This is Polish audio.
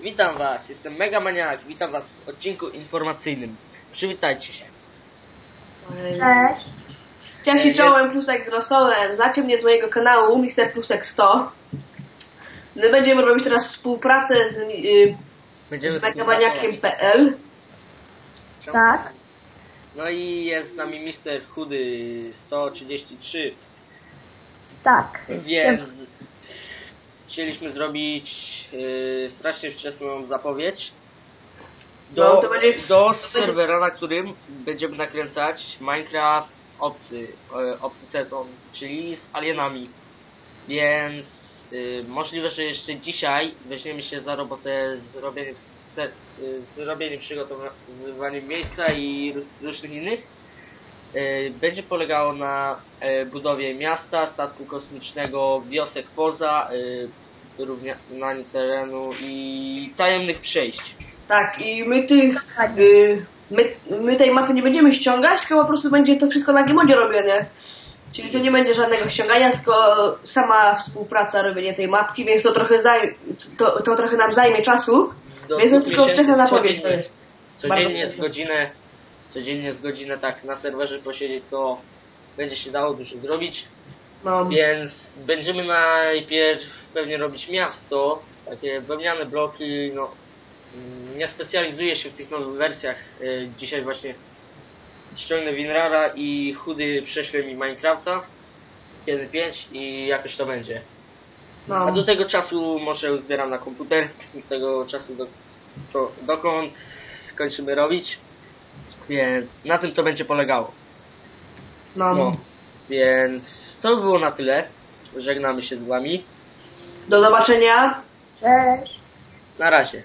Witam Was, jestem Mega Maniak, witam Was w odcinku informacyjnym. Przywitajcie się. Cześć. Cześć i Ej, czołem, Plusek z Rosołem. Znacie mnie z mojego kanału Mister Plusek 100. My będziemy robić teraz współpracę z, yy, Będziemy z megamaniakiem.pl. Tak. No i jest z nami Mister Chudy 133, Tak. więc chcieliśmy zrobić yy, strasznie wczesną zapowiedź do, No, to będzie- do serwera, na którym będziemy nakręcać Minecraft obcy, e, obcy sezon, czyli z alienami. Więc y, możliwe, że jeszcze dzisiaj weźmiemy się za robotę z robieniem, se, y, z robieniem przygotowywaniem miejsca i różnych innych. Y, będzie polegało na y, budowie miasta, statku kosmicznego, wiosek poza, y, wyrównaniu terenu i tajemnych przejść. Tak, i my tych. Yy, my, my tej mapy nie będziemy ściągać, tylko po prostu będzie to wszystko na Gimodzie robione. Czyli to nie będzie żadnego ściągania, tylko sama współpraca, robienie tej mapki, więc to trochę, zaj, to, to trochę nam zajmie czasu. Do Więc to tylko wczesna zapowiedź to codziennie. jest. Codziennie z godzinę, codziennie z godzinę tak na serwerze posiedzieć, to będzie się dało dużo zrobić. No, Więc będziemy najpierw pewnie robić miasto, takie wełniane bloki, no mm, nie specjalizuję się w tych nowych wersjach. Y, Dzisiaj właśnie ściągnę Winrara i Chudy prześle mi Minecrafta 1.5 i jakoś to będzie. A no. do tego czasu może uzbieram na komputer, do tego czasu do, to, dokąd skończymy robić. Więc na tym to będzie polegało. no. No, więc to by było na tyle. Żegnamy się z wami. Do zobaczenia. Cześć. Na razie.